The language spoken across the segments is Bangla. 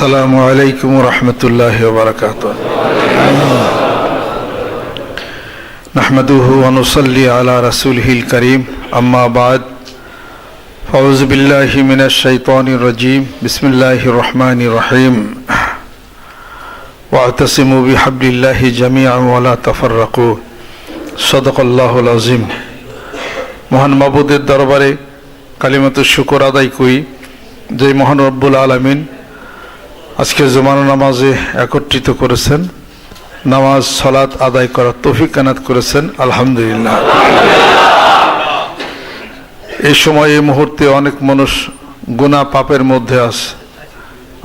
السلام عليكم ورحمة الله وبركاته نحمده ونصلي على رسوله الكريم أما بعد أعوذ بالله من الشيطان الرجيم بسم الله الرحمن الرحيم واعتصموا بحبل الله جميعا ولا تفرقوا صدق الله العظيم মহান মাবুদের দরবারে কালিমাত শুকর আদায় করি যে মহান রব্বুল আলমিন আজকে জমানো নামাজে একত্রিত করেছেন। নামাজ সলাৎ আদায় করার তৌফিক কানাত করেছেন, আলহামদুলিল্লাহ। এই সময়, এই মুহূর্তে অনেক মানুষ গুণা পাপের মধ্যে আছে।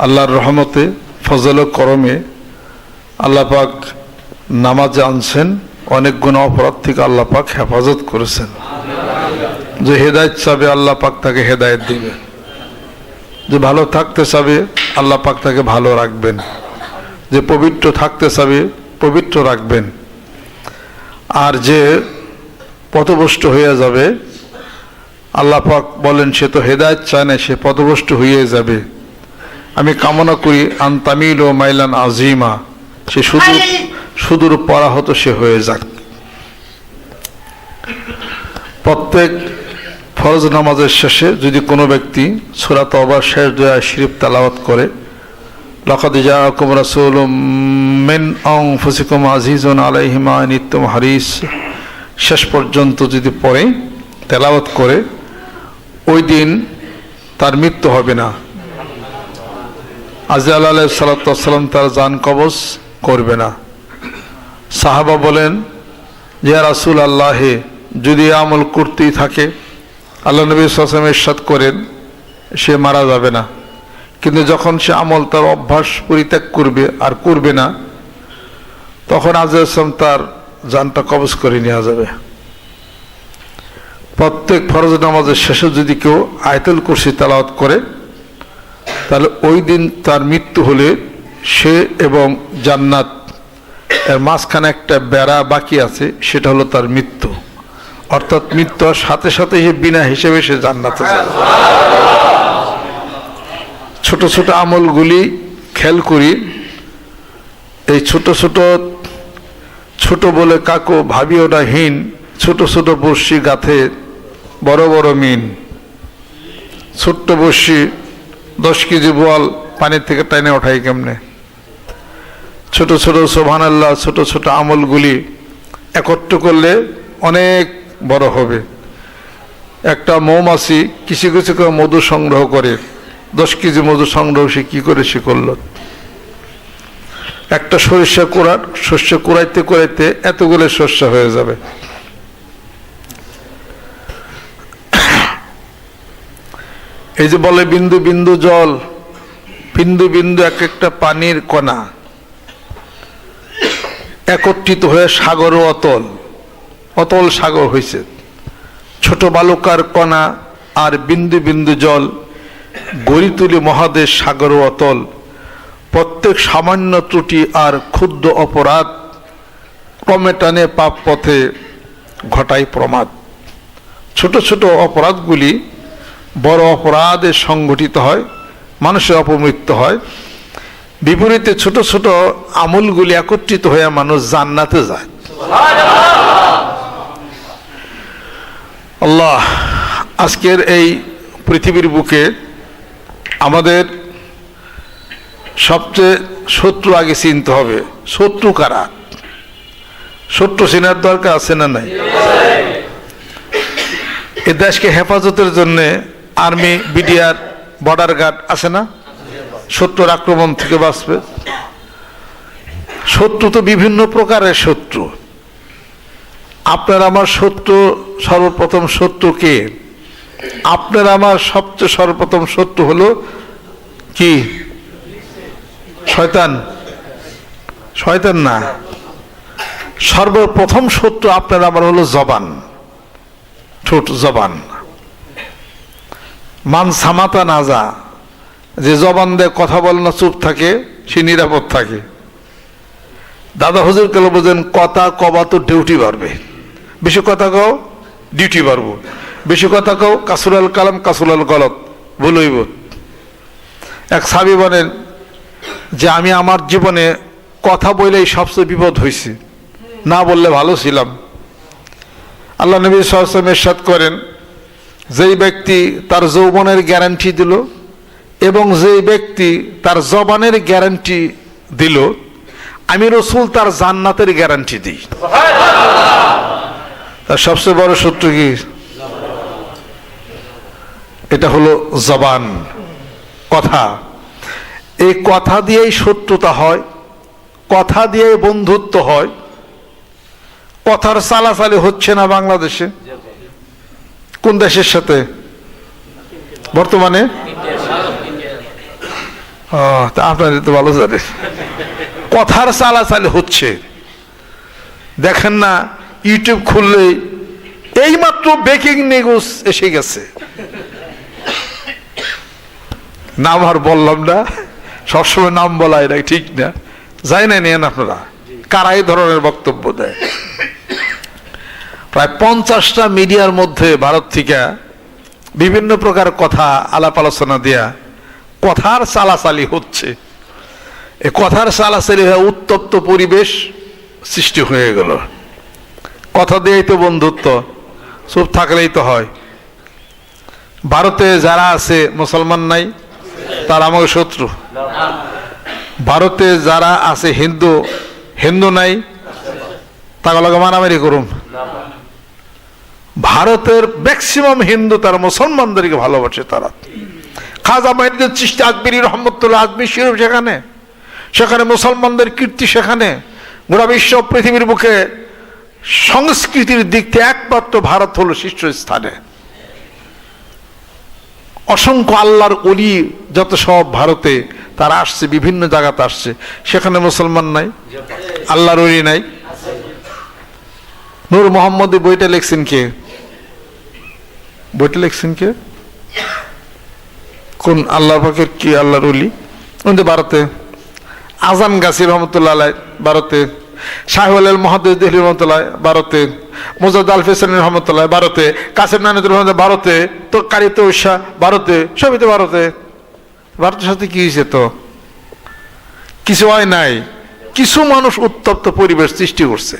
আল্লাহর রহমতে, ফজল করমে আল্লাহ পাক নামাজে আনছেন। অনেক গুণা অপরাধ থেকে আল্লাহ পাক হেফাজত করেছেন। যে হেদায়ত চাবে, আল্লাহ পাক তাকে হেদায়ত দিবে যে ভালো থাকতে চাবে, আল্লাহ পাক তাকে ভালো রাখবেন। যে পবিত্র থাকতে চাবে, পবিত্র রাখবেন। আর যে পথভ্রষ্ট হয়ে যাবে, আল্লাহ পাক বলেন, সে তো হেদায়ত চায় না, সে পথভ্রষ্ট হয়ে যাবে। আমি কামনা করি, আন্তামিল ও মাইলান আজিমা, সে শুধু সুদূর পরাহত সে হয়ে যাক। প্রত্যেক ফরজ নামাজের শেষে যদি কোনো ব্যক্তি সুরা তবার শেষ দয়া শরীফ তালাওয়াত করে, লকাদ জাআকুম রাসূলুম মিন আনফুসিকুম আজিজুন আলাইহি মা আনিতুম হারিস শেষ পর্যন্ত যদি পড়ে, তেলাওয়াত করে, ওই দিন তার মৃত্যু হবে না। আজরাল আলাইহিস সালাম তার জান কবজ করবে না। সাহাবা বলেন, ইয়া রাসূল আল্লাহে যদি আমল করতেই থাকে আল্লাহ নবী সাসম ইরশাদ করেন, সে মারা যাবে না। কিন্তু যখন সে আমল তার অভ্যাস পরিত্যাগ করবে আর করবে না, তখন আজম তার জানটা কবজ করে নেওয়া যাবে। প্রত্যেক ফরজ নামাজের শেষে যদি কেউ আয়তুল কুরসি তালাওয়াত করে, তাহলে ওই দিন তার মৃত্যু হলে সে এবং জান্নাত, এর মাঝখানে একটা বেড়া বাকি আছে, সেটা হলো তার মৃত্যু। অর্থাৎ মৃত্যুর সাথে সাথে বিনা হিসেবে সে জান্নাতে যায়। ছোট ছোট আমলগুলি খেয়াল করি। এই ছোট ছোট ছোট বলে কাকো ভাবি ওটা হীন, ছোট ছোট বর্ষি গাথে বড় বড় মিন। ছোট্ট বর্ষি দশ কেজি বল পানির থেকে টাইনে ওঠাই কেমনে? ছোট ছোট সোভান আল্লাহ ছোট ছোট আমলগুলি একত্র করলে অনেক বড় হবে। একটা মৌমাছি কিছু কিছু করে মধু সংগ্রহ করে। দশ কেজি মধু সংগ্রহ সে কী করে সে করল? একটা সরিষা কোড়ার শস্য কুড়াইতে কুড়াইতে এতগুলো শস্য হয়ে যাবে। এই যে বলে বিন্দু বিন্দু জল, বিন্দু বিন্দু এক একটা পানির কণা। একত্রিত হয়ে সাগর অতল। অতল সাগর হয়েছে ছোট বালুকার কণা আর বিন্দু বিন্দু জল গড়ি তুলি মহাদেশ সাগর অতল। প্রত্যেক সামান্য ত্রুটি আর ক্ষুদ্র অপরাধ ক্রমে টানে পাপ পথে ঘটায় প্রমাদ। ছোট ছোট অপরাধগুলি বড় অপরাধে সংগঠিত হয় মানুষের অপমৃত্যু হয়। বিপরীতে ছোট ছোট আমলগুলি একত্রিত হয়ে মানুষ জান্নাতে যায়। আল্লাহ, আজকের এই পৃথিবীর বুকে আমাদের সবচেয়ে শত্রু আগে চিনতে হবে। শত্রু কারা? শত্রু চেনার দরকার আছে না নাই? এ দেশকে হেফাজতের জন্য আর্মি, বিডিআর, বর্ডার গার্ড আছে না? শত্রুর আক্রমণ থেকে বাঁচবে। শত্রু তো বিভিন্ন প্রকারের শত্রু। আপনার আমার সত্য সর্বপ্রথম শত্রু কে? আপনার আমার সবচেয়ে সর্বপ্রথম শত্রু হলো কি? শয়তান। শয়তান না। সর্বপ্রথম সত্য আপনার আমার হলো জবান। ঠোঁট জবান। মান সামাতা না যা। যে জবান দিয়ে কথা বলে না, চুপ থাকে, সে নিরাপদ থাকে। দাদা হুজুর কেন বোঝেন কথা কবা তো ডিউটি বাড়বে। বেশি কথা কও ডিউটি বাড়বো। বেশি কথা কও, কাসুরাল কালাম, কাসুরাল গলত, ভুল হইব। এক সাবি বলেন যে, আমি আমার জীবনে কথা বলেই সবচেয়ে বিপদ হয়েছি না বললে ভালো ছিলাম। আল্লাহ নবী সাল্লাম এরশাদ করেন, যেই ব্যক্তি তার যৌবনের গ্যারান্টি দিল এবং যেই ব্যক্তি তার জবানের গ্যারান্টি দিল, আমি রসুল তার জান্নাতের গ্যারান্টি দিই। তার সবচেয়ে বড় শত্রু কি? এটা হলো জবান, কথা। এই কথা দিয়েই শত্রুতা হয়, কথা দিয়েই বন্ধুত্ব হয়। কথার চালাচালি হচ্ছে না বাংলাদেশে। কোন দেশের সাথে? বর্তমানে? আপনাদের তো ভালো জানেন। কথার চালাচালি হচ্ছে। দেখেন না ইউটিউব খুললে এইমাত্র বেকিং নিউজ এসে গেছে। নাম আর বললাম না, সবসময় নাম বলা এটা ঠিক না। যাই না নেন আপনারা, কারা এই ধরনের বক্তব্য দেয়? প্রায় পঞ্চাশটা মিডিয়ার মধ্যে ভারত থেকে বিভিন্ন প্রকার কথা, আলাপ আলোচনা দেয়া কথার চালাচালি হচ্ছে। এ কথার চালাচালি হয়ে উত্তপ্ত পরিবেশ সৃষ্টি হয়ে গেল। কথা দিয়েই তো বন্ধুত্ব, চুপ থাকলেই তো হয়। ভারতে যারা আছে, মুসলমান নাই, তারা আমাকে শত্রু। ভারতে যারা আছে, হিন্দু হিন্দু নাই তাগুলোকে মারামারি করুন। ভারতের ম্যাক্সিমাম হিন্দু তারা, মুসলমানদেরকে ভালোবাসে তারা। খাজা মাহিদুল চিস্তি আকবরী রহমতুল্লাহ আজমি শিরুপ সেখানে। সেখানে মুসলমানদের কীর্তি সেখানে। গোটা বিশ্ব পৃথিবীর বুকে সংস্কৃতির দিক থেকে একমাত্র ভারত হলো শীর্ষস্থানে। অসংখ্য আল্লাহর অলি যত সব ভারতে, তারা আসছে, বিভিন্ন জায়গাতে আসছে। সেখানে মুসলমান নাই, আল্লাহর অলি নাই। নূর মোহাম্মদ বইটা লিখছেন কে? বইটা লিখছেন কে? কোন আল্লাহ পাকের কি আল্লাহর অলি ভারতে, আজান গাছি রহমতুল্লাহ ভারতে। শাহুল মহাদেব দিল্লি রহমতুল্লাহ ভারতে মুজাদ আল ফেসান রহমতুল্লাহ ভারতে কাসেম নানিদুর রহমত ভারতে তো কারিত উষা ভারতে সবই তো ভারতে ভারতের সাথে কি হয়েছে তো? কিছু হয় নাই। কিছু মানুষ উত্তপ্ত পরিবেশ সৃষ্টি করছে।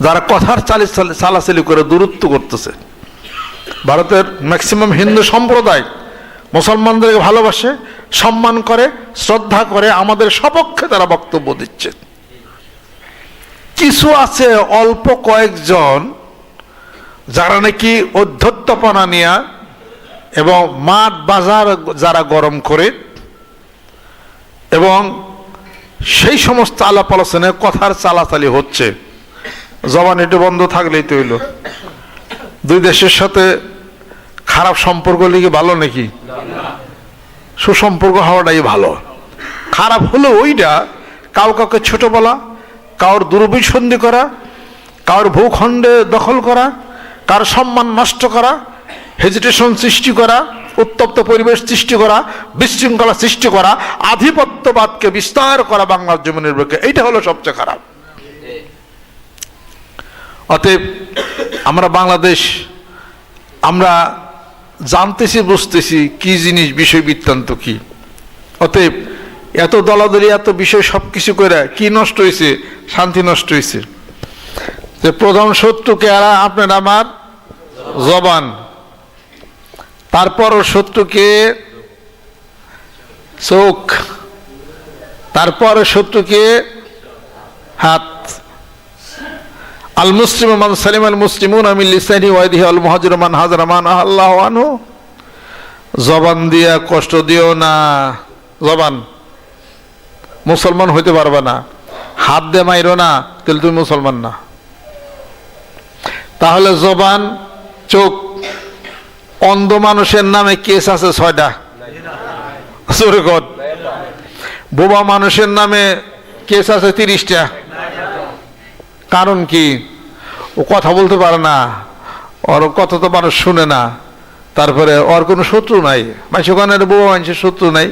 যারা কথার চালি চালাচালি করে দূরত্ব করতেছে। ভারতের ম্যাক্সিমাম হিন্দু সম্প্রদায় মুসলমানদেরকে ভালোবাসে, সম্মান করে, শ্রদ্ধা করে, আমাদের সপক্ষে তারা বক্তব্য দিচ্ছে। কিছু আছে অল্প কয়েকজন যারা নাকি অধ্যত্তপনা নিয়ে এবং মাঠ বাজার যারা গরম করে এবং সেই সমস্ত আলাপ আলোচনায় কথার চালাচালি হচ্ছে। জবান একটু বন্ধ থাকলেই তো হইল। দুই দেশের সাথে খারাপ সম্পর্ক লিগে ভালো নাকি? সুসম্পর্ক হওয়াটাই ভালো। খারাপ হলো ওইটা, কাউ কাউকে ছোট বলা কারোর দুর্বিসন্ধি করা কারোর ভূখণ্ডে দখল করা, কার সম্মান নষ্ট করা হেজিটেশন সৃষ্টি করা, উত্তপ্ত পরিবেশ সৃষ্টি করা, বিশৃঙ্খলা সৃষ্টি করা, আধিপত্যবাদকে বিস্তার করা বাংলার জমিনের বুকে, এইটা হলো সবচেয়ে খারাপ। অতএব আমরা বাংলাদেশ, আমরা জানতেছি, বুঝতেছি কি জিনিস, বিষয় বৃত্তান্ত কি। অতএব এত দলাদলি, এত বিষয় সব কিছু করে কি নষ্ট হয়েছে শান্তি নষ্ট হয়েছে যে প্রধান শত্রুকে এরা আপনার আমার জবান। তারপর শত্রুকে চোখ। তারপর শত্রুকে হাত। আল মুসলিম মান সালিম আল মুসলিমুন আমি লিসানি ওয়াইদিহি আল মুহাজির মান হাজার মান আল্লাহ আনহু। জবান দিয়া কষ্ট দিও না। জবান। মুসলমান হইতে পারবে না। হাত দিয়ে মাইরো না, তাহলে তুমি মুসলমান না। তাহলে জবান, চোখ, অন্ধ মানুষের নামে কেস আছে ছয়টা। বোবা মানুষের নামে কেস আছে তিরিশটা। কারণ কি? ও কথা বলতে পারে না, ওর কথা তো মানুষ শুনে না। তারপরে ওর কোনো শত্রু নাই। মানুষ ওখানে বোবা মানুষের শত্রু নাই।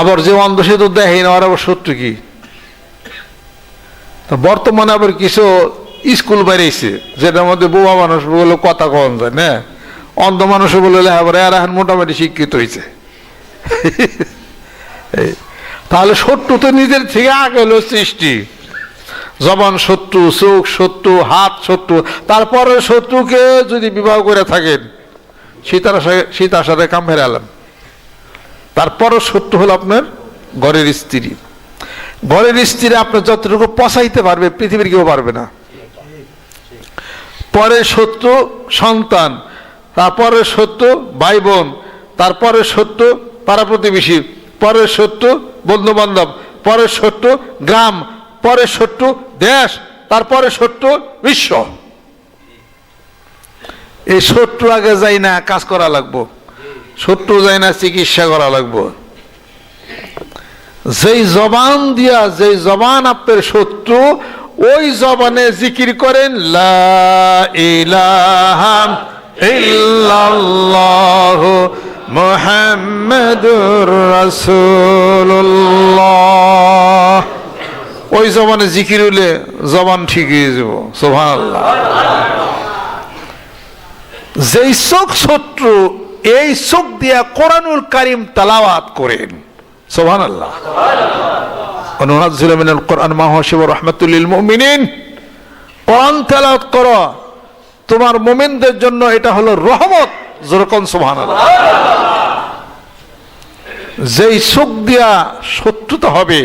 আবার যে অন্ধ সে তো দেখে না, ওর আবার শত্রু কি? বর্তমানে আবার কিছু স্কুল বেরিয়েছে, যেটার মধ্যে বোবা মানুষ বলে কথা কন যায়, না? অন্ধ মানুষও বলে লেখাপড়া আর এখন মোটামুটি শিক্ষিত হয়েছে তাহলে শত্রু তো নিজের থেকে আগে হলো সৃষ্টি। জবান শত্রু, চোখ শত্রু, হাত শত্রু, তারপরে শত্রুকে যদি বিবাহ করে থাকেন, সীতার সাথে কাম ফেরে আলাম তারপরও শত্রু হলো আপনার ঘরের স্ত্রী। ঘরের স্ত্রী আপনার যতটুকু পচাইতে পারবে, পৃথিবীর কেউ পারবে না। পরে শত্রু সন্তান, তারপরে শত্রু ভাই বোন তারপরে শত্রু পাড়া প্রতিবেশী পরের শত্রু বন্ধু বান্ধব পরের শত্রু গ্রাম পরের শত্রু দেশ, তারপরে শত্রু বিশ্ব। এই শত্রু আগে যাই না, কাজ করা লাগবো। শত্রু যাই না, চিকিৎসা করা লাগবো। যেই জবান দিয়া, যেই জবান আপনার শত্রু, ওই জবানে জিকির করেন ইল্লাল্লাহ মুহাম্মাদুর রাসূলুল্লাহ। ওই জবানে জিকির হলে জবান ঠিক হয়ে যাব, সুবহানাল্লাহ। যেই চোখ শত্রু, এই চোখ দিয়া কোরআনুল কারিম তালাওয়াত করেন সোহান আল্লাহ অনুনাজ্জিল মিনাল কোরআন, মা হুয়া শিফা মুমিনিন। কোরআন করো, তোমার মুমিনদের জন্য এটা হলো রহমত যেরকম সুবহানাল্লাহ। যেই চোখ দিয়া শত্রুতা হবে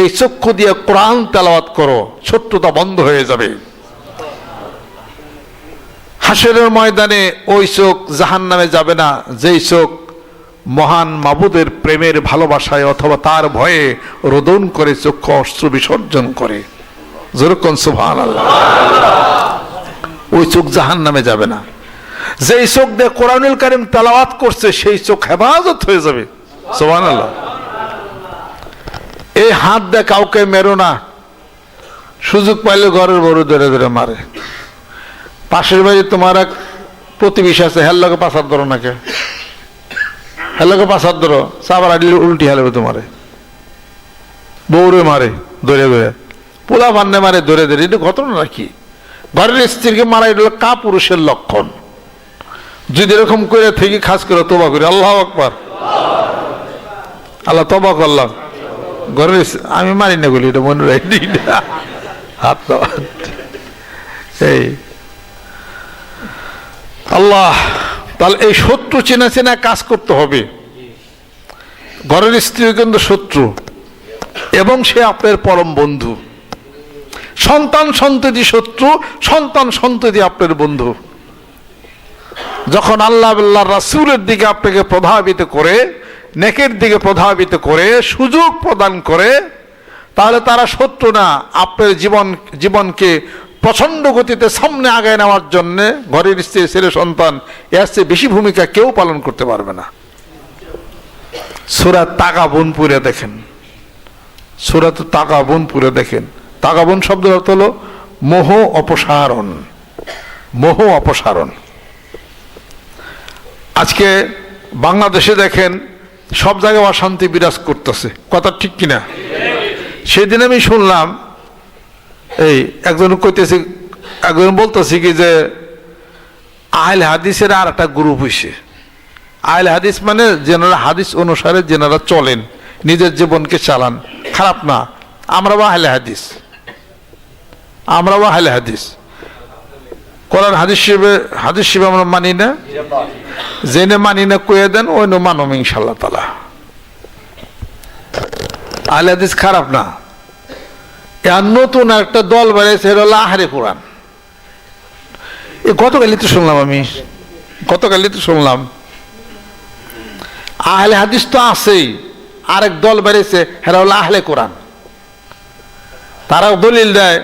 এই চক্ষু দিয়ে কোরআন তেলাওয়াত করো শত্রুতা বন্ধ হয়ে যাবে। হাসরের ময়দানে ওই চোখ জাহান নামে যাবে না, যেই চোখ মহান মাবুদের প্রেমের ভালোবাসায় অথবা তার ভয়ে রোদন করে চক্ষু অস্ত্র বিসর্জন করে। যেরকম সুভান ওই চোখ জাহান নামে যাবে না। যেই চোখ দিয়ে কোরআনুল কারিম তালাওয়াত করছে, সেই চোখ হেফাজত হয়ে যাবে। সুভান আল্লাহ এই হাত দিয়ে কাউকে মেরো না। সুযোগ পাইলে ঘরের বড় ধরে ধরে মারে। পাশের বাড়ি তোমার এক প্রতিবেশী আছে, হের লোকে পাশার ধরো নাকে? হের লোকে পাশার ধরো সাবার আডলি উল্টি হেলবে তোমারে। বউরে মারে ধরে ধরে। পোলা বান্নে মারে ধরে ধরে, এটা ঘটনা নাকি? ঘরের স্ত্রীকে মারা এটা হলো কা পুরুষের লক্ষণ। যদি এরকম করে থেকে খাস করে তোবা করে, আল্লাহ আকবার। আল্লাহ তবা করলাম। ঘরের আমি মারি না বলি এটা মনে রাখি হাত এই। আল্লাহ, তাহলে এই শত্রু চেনা চেনা কাজ করতে হবে। ঘরের স্ত্রী কিন্তু শত্রু, এবং সে আপনার পরম বন্ধু। সন্তান সন্ততি শত্রু, সন্তান সন্ততি আপনার বন্ধু। যখন আল্লাহ রাসুলের দিকে আপনাকে প্রভাবিত করে নেকের দিকে প্রভাবিত করে, সুযোগ প্রদান করে, তাহলে তারা শত্রু না। আপনার জীবন, জীবনকে প্রচণ্ড গতিতে সামনে আগায় নেওয়ার জন্য ঘরের স্ত্রী, ছেলে, সন্তান, এর চেয়ে বেশি ভূমিকা কেউ পালন করতে পারবে না। সুরা তাকা বনপুরে দেখেন। সুরাত তাকা বনপুরে দেখেন। তাকা বন শব্দের অর্থ হলো মোহ অপসারণ। মোহ অপসারণ। আজকে বাংলাদেশে দেখেন সব জায়গায় অশান্তি বিরাজ করতেছে। কথা ঠিক কিনা? সেদিন আমি শুনলাম, এই একজন কইতেছে, একজন বলতেছে কি যে, আহলে হাদিসের আর একটা গ্রুপ হইছে। আহলে হাদিস মানে যেনারা হাদিস অনুসারে যেনারা চলেন, নিজের জীবনকে চালান। খারাপ না, আমরাও আহলে হাদিস। আমরাও আহলে হাদিস। কোরআন হাদিস শিবে হাদিস শিবে আমরা মানি না। জেনে মানি না কয়ে দেন ওই নো মানব ইনশাল্লাহ তালা আহলে হাদিস খারাপ না। আর নতুন একটা দল বেড়েছে এটা হলো আহারে কোরআন। এ গতকালই তো শুনলাম আমি। গতকালই তো শুনলাম। আহলে হাদিস তো আছেই। আরেক দল বেড়েছে হেরা হলো আহলে কোরআন। তারাও দলিল দেয়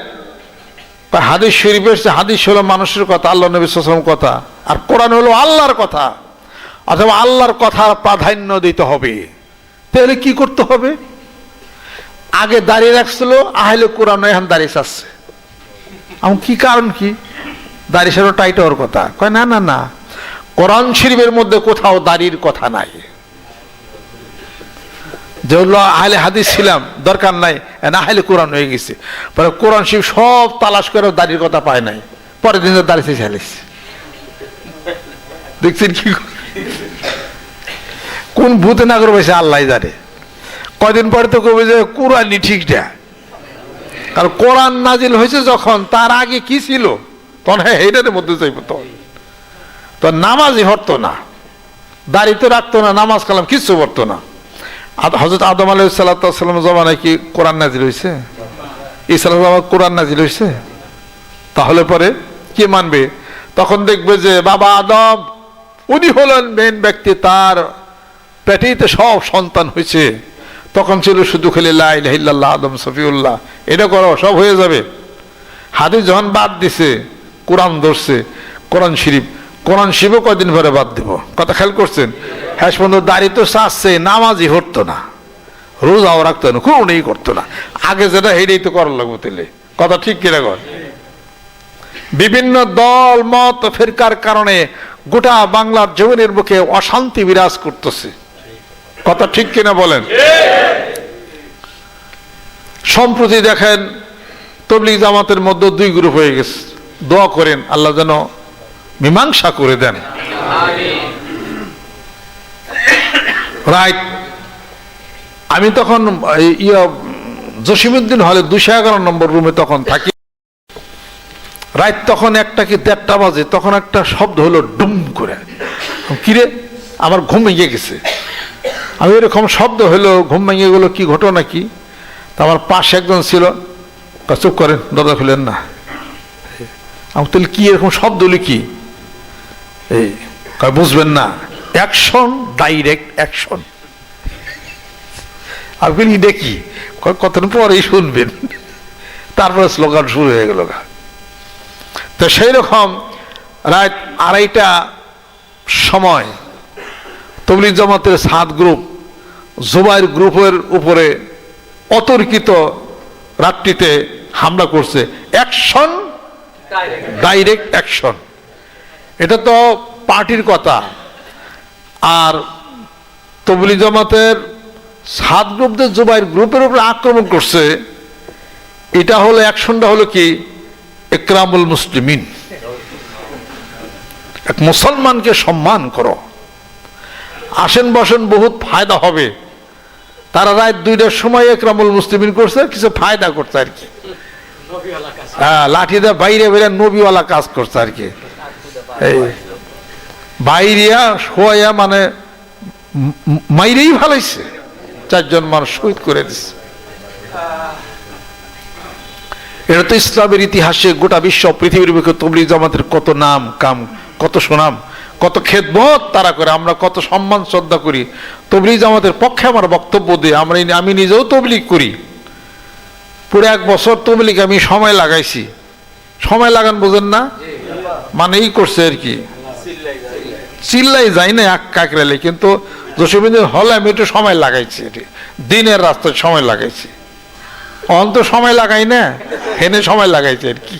হাদিস শরীফের চেয়ে হাদিস হলো মানুষের কথা আল্লাহ নবী সাল্লাম কথা। আর কোরআন হলো আল্লাহর কথা। অথবা আল্লাহর কথার প্রাধান্য দিতে হবে। তাহলে কি করতে হবে? আগে দাঁড়িয়ে রাখছিল, আহলে কোরআন এখন দাঁড়িয়ে চাচ্ছে আমার কি কারণ কি? দাড়ি সেরো টাইট হওয়ার কথা। কয় না না না। কোরআন শরীফের মধ্যে কোথাও দাড়ির কথা নাই। যেগুলো আহলে হাদিস ছিলাম, দরকার নাই আহলে কোরআন হয়ে গেছে। পরে কোরআন শরীফ সব তালাশ করে দাড়ির কথা পায় নাই। পরের দিন দাঁড়িয়েছে চালিস দেখছেন কি কোন ভূতে না করে বসে আল্লাহ জানে। কয়দিন পরে তো কবে যে কোরআনই ঠিকটা কারণ কোরআন নাজিল হয়েছে যখন, তার আগে কি ছিল? তখন হ্যাঁ এইটার মধ্যে চাইব তো। তো নামাজই হরতো না। দাড়ি তো রাখতো না, নামাজ কালাম, কিচ্ছু পড়তো না। হজরত আদম আলাই সাল্লাম জমানায় কি কোরআন নাজিল হয়েছে ইসলাম কোরআন নাজিল হয়েছে তাহলে পরে কি মানবে? তখন দেখবে যে বাবা আদম, উনি হলেন মেন ব্যক্তি, তার পেটেই তো সব সন্তান হয়েছে তখন ছিল শুধু খেলে লাইল্লাহ আদম সফিউল্লাহ। এটা করো সব হয়ে যাবে। হাদিস যখন বাদ দিছে, কোরআন ধরছে, কোরআন শরীফ কোরআন শিবও কয়দিন পরে বাদ দিব। কথা খেয়াল করছেন? হ্যাঁ বন্ধু, দাড়ি তো চাচ্ছে নামাজই হতো না। রোজাও রাখতো না, কোনই করতো না। আগে যেটা হেডেই তো করার লাগবে তাহলে কথা ঠিক কিনা কর বিভিন্ন দল, মত, ফেরকার কারণে গোটা বাংলার জমিনের মুখে অশান্তি বিরাজ করতেছে। কথা ঠিক কিনা বলেন? সম্প্রতি দেখেন, তবলিগ জামাতের মধ্যে দুই গ্রুপ হয়ে গেছে। দোয়া করেন, আল্লাহ যেন মীমাংসা করে দেন। রাইট আমি তখন ইয়া জসিমুদ্দিন হলে দুশো এগারো নম্বর রুমে তখন থাকি। রাত তখন একটা কি দেড়টা বাজে, তখন একটা শব্দ হলো ডুম করে। কিরে আমার ঘুম ভেঙে গেছে। আমি এরকম শব্দ হলো, ঘুম ভেঙে গেলো, কি ঘটনা কি? তা আমার পাশে একজন ছিল। চুপ করেন, দরজা খুলেন না। আমি তাহলে কি এরকম শব্দ হলো কি? এই বুঝবেন না অ্যাকশন ডাইরেক্ট অ্যাকশন। আপনি দেখি কতদিন পরেই শুনবেন? তারপরে স্লোগান শুরু হয়ে গেল তো সেই রকম রাত আড়াইটা সময় তবলিগ জামাতের সাত গ্রুপ জুবাইর গ্রুপের উপরে অতর্কিত রাত্রিতে হামলা করছে। Action direct action. এটা তো পার্টির কথা। আর তবলি জামাতের সাত গ্রুপদের জুবাইর গ্রুপের উপরে আক্রমণ করছে, এটা হলো অ্যাকশনটা হলো কি? একরামুল মুসলিমিন। এক মুসলমানকে সম্মান করো। আসেন বসেন বহুত ফায়দা হবে। তারা রাত দুইটার সময় একরামুল মুসলিমিন করছে, কিছু ফায়দা করছে আর কি। হ্যাঁ লাঠিটা বাইরে বেরে নবীওয়ালা কাজ করছে আর কি। এই বাইরিয়া শোয়া মানে মাইরেই ভালাইছে চারজন মানুষ শহীদ করে দিচ্ছে এটা তো ইসলামের ইতিহাসে গোটা বিশ্ব, পৃথিবীর বুকে তবলি জামাতের কত নাম, কাম, কত সুনাম, কত খেদমত তারা করে। আমরা কত সম্মান, শ্রদ্ধা করি। তবলি জামাতের পক্ষে আমার বক্তব্য দিয়ে আমরা আমি নিজেও তবলিগ করি। পুরো এক বছর তবলিগ আমি সময় লাগাইছি। সময় লাগান বোঝেন না? মানে এই করছে আর কি। চিল্লাই যাই না এক কাকরালে, কিন্তু জসীবিন্দিন হলে আমি একটু সময় লাগাইছি এটি। দিনের রাস্তায় সময় লাগাইছি। অন্ত সময় লাগাই না, হেনে সময় লাগাইছে আর কি।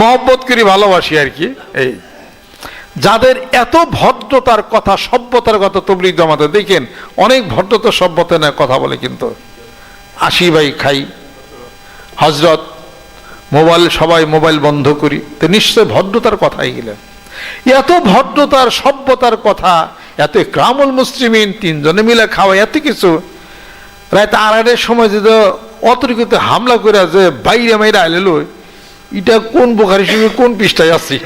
মহব্বত করি, ভালোবাসি আর কি, এই। যাদের এত ভদ্রতার কথা, সভ্যতার কথা তবলিক জমাতে দেখেন, অনেক ভদ্রতা, সভ্যতা নিয়ে কথা বলে কিন্তু। আসি ভাই খাই হজরত মোবাইল, সবাই মোবাইল বন্ধ করি। তো নিশ্চয় ভদ্রতার কথাই গেলেন। এত ভদ্রতার, সভ্যতার কথা, এত ক্রামুল মুসলিমিন, তিনজনে মিলে খাওয়া, এত কিছু। রাত আড়াইটার সময় যে অতর্কিত হামলা করে যে বাইরে মাইরে আইলেল এটা কোন বোখারি হিসেবে, কোন পৃষ্ঠায় আছে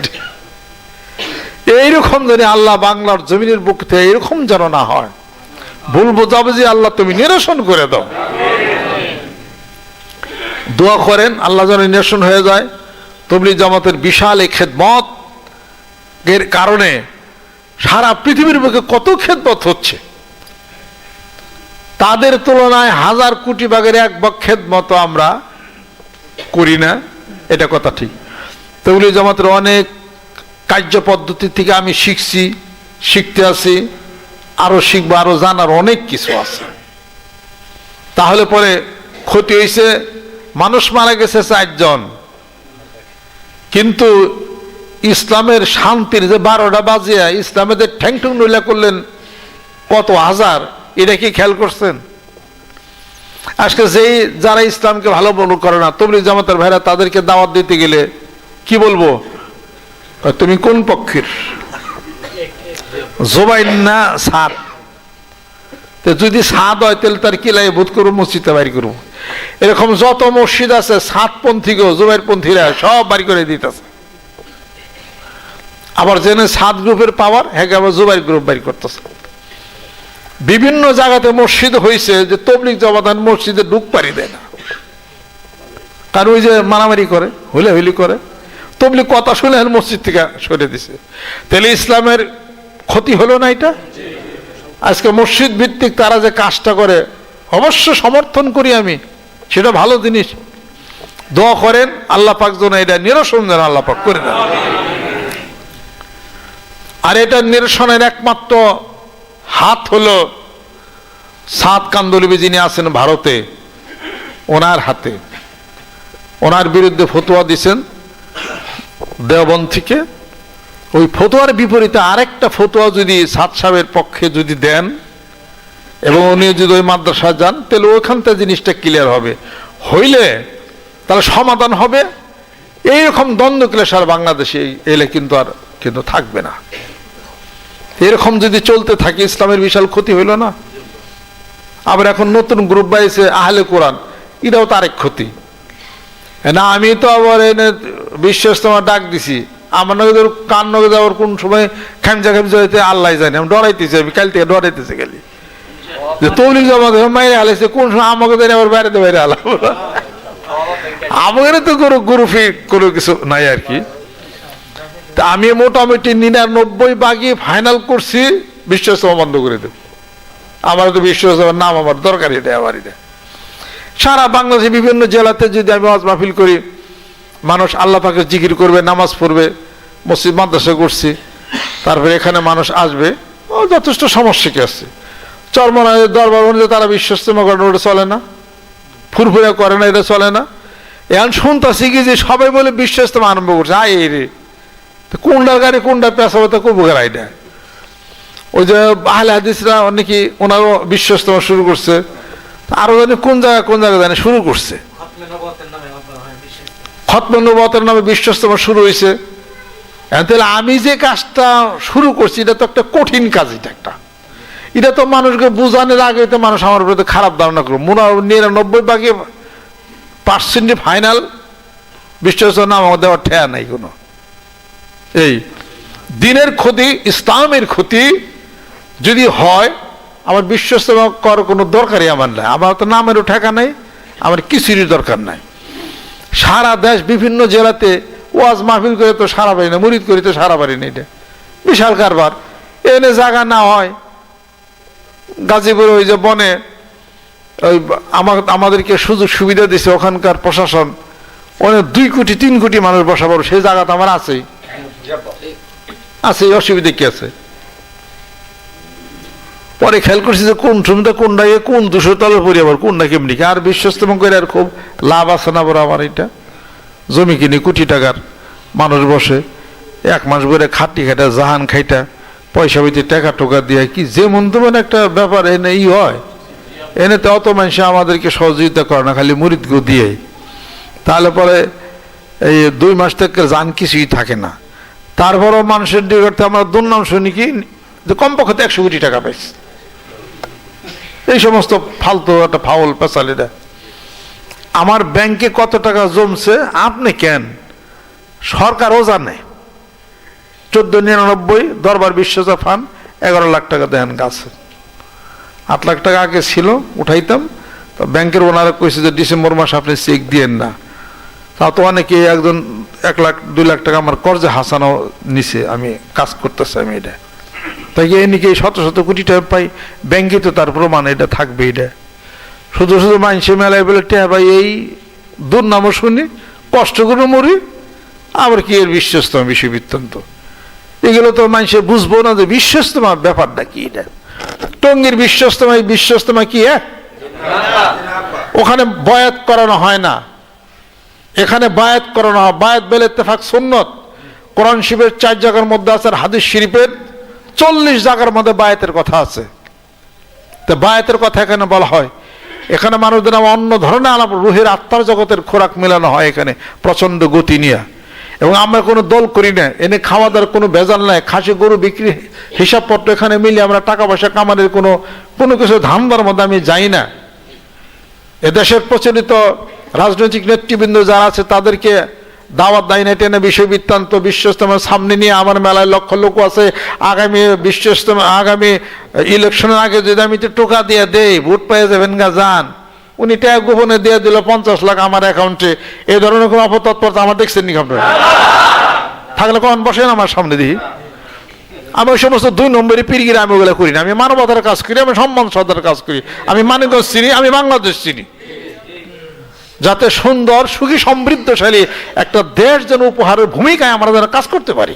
এইরকম যেন আল্লাহ বাংলার জমিনের বুক থেকে এরকম যেন না হয়, ভুল বোঝাবে যে আল্লাহ তুমি নিরসন করে দাও। দোয়া করেন, আল্লাহ যেন নিরসন হয়ে যায়। তবলি জামাতের বিশাল এই খেদমত এর কারণে সারা পৃথিবীর বুকে কত খেদমত হচ্ছে। তাদের তুলনায় হাজার কোটি ভাগের এক ভাগ খেদমত আমরা করি না, এটা কথা ঠিক। তবলি জামাতের অনেক কার্য পদ্ধতি থেকে আমি শিখছি, শিখতে আছি, আরও শিখব, আরও জানার অনেক কিছু আছে। তাহলে পরে ক্ষতি হয়েছে মানুষ মারা গেছে চারজন। কিন্তু ইসলামের শান্তির যে বারোটা বাজিয়া ইসলামেদের ঠ্যাং ঠুং নইলা করলেন কত হাজার, এটা কি খেয়াল করছেন? আজকে যেই যারা ইসলামকে ভালো মনে করে না তবলি জামাতের ভাইরা তাদেরকে দাওয়াত দিতে গেলে কি বলব? তুমি কোন পক্ষের? জোবাইন না সাদ। যদি সাদ হয়, তাহলে তার কিলাই বোধ করব মসজিদে বাইর করব। এরকম যত মসজিদ আছে, সাতপন্থী গো জুবাইর পন্থীরা সব বাড়ি করে দিতেছে। আবার জেনে সাত গ্রুপের পাওয়ার হ্যাঁ আবার জুবাইর গ্রুপ বাড়ি করতেছে। বিভিন্ন জায়গাতে মসজিদ হয়েছে যে তবলিক জবাদান মসজিদে ডুক পারি দেয় না। কারণ ওই যে মারামারি করে হুলে হুলি করে। তবলিক কথা শুনে মসজিদ থেকে সরে দিছে। তাহলে ইসলামের ক্ষতি হলো না এটা? আজকে মসজিদ ভিত্তিক তারা যে কাজটা করে, অবশ্য সমর্থন করি আমি। সেটা ভালো জিনিস। দোয়া করেন, আল্লাহ পাক যেন এটা নিরসন যেন আল্লাহ পাক করে দেন। আর এটা নিরসনের একমাত্র হাত হলো সাত কান্দলিবি যিনি আছেন ভারতে, ওনার হাতে। ওনার বিরুদ্ধে ফতোয়া দিছেন দেওবন থেকে ওই ফতোয়ার বিপরীতে আরেকটা ফতোয়া যদি সাত সাহেবের পক্ষে যদি দেন এবং উনি যদি ওই মাদ্রাসা যান, তাহলে ওইখান থেকে জিনিসটা ক্লিয়ার হবে। হইলে তাহলে সমাধান হবে। এইরকম দ্বন্দ্ব ক্লেশ আর বাংলাদেশে এলে কিন্তু আর কিন্তু থাকবে না। এরকম যদি চলতে থাকে, ইসলামের বিশাল ক্ষতি হইল না। আবার এখন নতুন গ্রুপ বাইছে আহলে কোরআন, এটাও তার এক ক্ষতি। না, আমি তো আবার এনে বিশ্বাস তোমার ডাক দিছি। আমার নগে কান নগে যাওয়ার কোন সময় খামজা খামজা হইতে আল্লাহ জানে। আমি ডরাইতেছি, আমি কাল থেকে ডরাইতেছি গেলি যে তবলিক জমা ধরে মাইরে হালাইছে কোন সময় আমাকে ধরে আবার বাইরে বাইরে আলাম। আমাদের তো কোনো গ্রুপে কোনো কিছু নাই আর কি। তা আমি মোটামুটি নিরানব্বই বাগি ফাইনাল করছি বিশ্বাস বন্ধ করে দেব। আমার তো বিশ্বাস নাম আমার দরকারই নেই আমার এটা সারা বাংলাদেশে বিভিন্ন জেলাতে যদি আমি ওয়াজ মাহফিল করি, মানুষ আল্লাহ পাকে জিকির করবে, নামাজ পড়বে, মসজিদ মাদ্রাসা করছি, তারপরে এখানে মানুষ আসবে, ও যথেষ্ট সমস্যা কি আছে? চরমনায় দরবার অনুযায়ী তারা বিশ্বস্তমা করেন ওটা চলে না। ফুরফুরে করে না এটা চলে না। এখন শুনতেছি কি যে সবাই বলে বিশ্বস্তমা আরম্ভ করছে। আয় রে। তো কোনটার গাড়ি কোনটা পেশাবে তা করব গাড়িটা ওই যে আহলে হাদিসরা অনেকে ওনারও বিশ্বস্তমা শুরু করছে। আরও জানি কোন জায়গায় কোন জায়গায় জানি শুরু করছে। খতমনুবতের নামে বিশ্বস্তমা শুরু হয়েছে তাহলে আমি যে কাজটা শুরু করছি, এটা তো একটা কঠিন কাজ, এটা একটা। এটা তো মানুষকে বোঝানোর আগে তো মানুষ আমার বিরুদ্ধে খারাপ ধারণা করবে। মোনা নিরানব্বই ভাগে পার্সেন্টে ফাইনাল বিশ্বস্ত নাম আমার দেওয়ার ঠেয়া নাই কোনো। এই দিনের ক্ষতি, ইসলামের ক্ষতি যদি হয়, আমার বিশ্বস্ত করার কোনো দরকারই আমার নাই। আমার তো নামেরও ঠেকা নাই, আমার কিছুরই দরকার নাই। সারা দেশ বিভিন্ন জেলাতে ওয়াজ মাহফিল করে তো সারা পারি না, মুরিদ করি তো সারা পারি না এটা। বিশাল কারবার। এনে জায়গা না হয় গাজীপুর ওই যে বনে ওই আমাদেরকে সুযোগ সুবিধা দিছে ওখানকার প্রশাসন। অনেক দুই কোটি, তিন কোটি মানুষ বসা পড়ো, সেই জায়গা তো আমার আছেই। আছে অসুবিধা কি আছে? পরে খেয়াল করছি যে কোন সুবিধা কোনটা কোন দুশো তলে পড়ি আবার কোনটা কেমনি? আর বিশ্বস্তম করে আর খুব লাভ আছে না বড় আমার এটা। জমি কিনি, কোটি টাকার মানুষ বসে, এক মাস ধরে খাটি খাটা জাহান খাইটা। পয়সা বইতে টাকা টোকা দিয়ে কি যেমন তেমন একটা ব্যাপার, এনে ই হয়। এনে তো অত মানুষ আমাদেরকে সহযোগিতা করে না, খালি মুরিদগো দিয়ে। তাহলে পরে এই দুই মাস থেকে যান কিছুই থাকে না। তারপরও মানুষের থেকে আমরা দুর্নাম শুনি কি, যে কমপক্ষে একশো কোটি টাকা পাইছে। এই সমস্ত ফালতু একটা ফাউল পেশালিরা। আমার ব্যাংকে কত টাকা জমছে, আপনি কেন? সরকারও জানে। চোদ্দ, নিরানব্বই, দরবার বিশ্বজা ফান, এগারো লাখ টাকা দেন গাছে। আট লাখ টাকা আগে ছিল, উঠাইতাম। তো ব্যাংকের ওনারা কইছে যে ডিসেম্বর মাস আপনি চেক দিয়েন না। তা তো অনেকে একজন এক লাখ, দুই লাখ টাকা আমার কর্জে হাসানো নিছে, আমি কাজ করতেছি আমি এটা। তাই এনেকে শত শত কোটি টাকা পাই, ব্যাংকে তো তার প্রমাণ এটা থাকবে এটা। শুধু শুধু মানসে মেলায় বলে টেহা ভাই, এই দুর্নামও শুনি, কষ্ট করে মরি, আবার কি এর বিশ্বস্তমা বিষয় বৃত্তান্ত এগুলো তো মানুষে বুঝব না যে বিশ্বস্তমা ব্যাপারটা কি এটা? টঙ্গির বিশ্বস্তমা বিশ্বস্তমা কি হ্যাঁ? ওখানে বয়াত করানো হয় না। এখানে বায়াত করানো হয়। বায়াত বেলে তেফাক সুন্নত। কোরআন শিবের চার জায়গার মধ্যে আছে আর হাদিস শরীফের চল্লিশ জায়গার মধ্যে বায়াতের কথা আছে। তো বায়াতের কথা এখানে বলা হয়? এখানে মানুষদের অন্য ধরনের আলাপ রুহের আত্মার জগতের খোরাক মেলানো হয় এখানে প্রচণ্ড গতি নিয়ে। এবং আমরা কোনো দল করি না। এনে খাওয়া দাওয়ার কোনো ভেজাল নাই। খাসি, গরু বিক্রি, হিসাবপত্র এখানে মিলে আমরা টাকা পয়সা কামানোর কোনো কোনো কিছু ধান্দার মধ্যে আমি যাই না। এদেশের প্রচলিত রাজনৈতিক নেতৃবৃন্দ যারা আছে, তাদেরকে দাওয়াত দেয় না। টেনে বিশ্ব বৃত্তান্ত বিশ্ব ইস্তেমার সামনে নিয়ে আমার মেলায় লক্ষ লোক আছে। আগামী বিশ্ব ইস্তেমা আগামী ইলেকশনের আগে যদি আমি একটু টোকা দিয়ে দেই, ভোট পেয়ে যাবেন গা যান উনি ট্যাগ গোপনে দিয়ে দিল পঞ্চাশ লাখ আমার অ্যাকাউন্টে। এই ধরনের কোনো অপতৎপরতা আমার দেখছেন নি থাকলে কখন বসেন আমার সামনে দিই আমি ওই সমস্ত দুই নম্বরই পিরিগিরে আমি ওগুলো করি না, আমি মানবতার কাজ করি, আমি সম্মান শ্রদ্ধার কাজ করি, আমি মানিকগঞ্জ চিনি, আমি বাংলাদেশ চিনি। যাতে সুন্দর, সুখী, সমৃদ্ধশালী একটা দেশ যেন উপহারের ভূমিকায় আমরা যেন কাজ করতে পারি।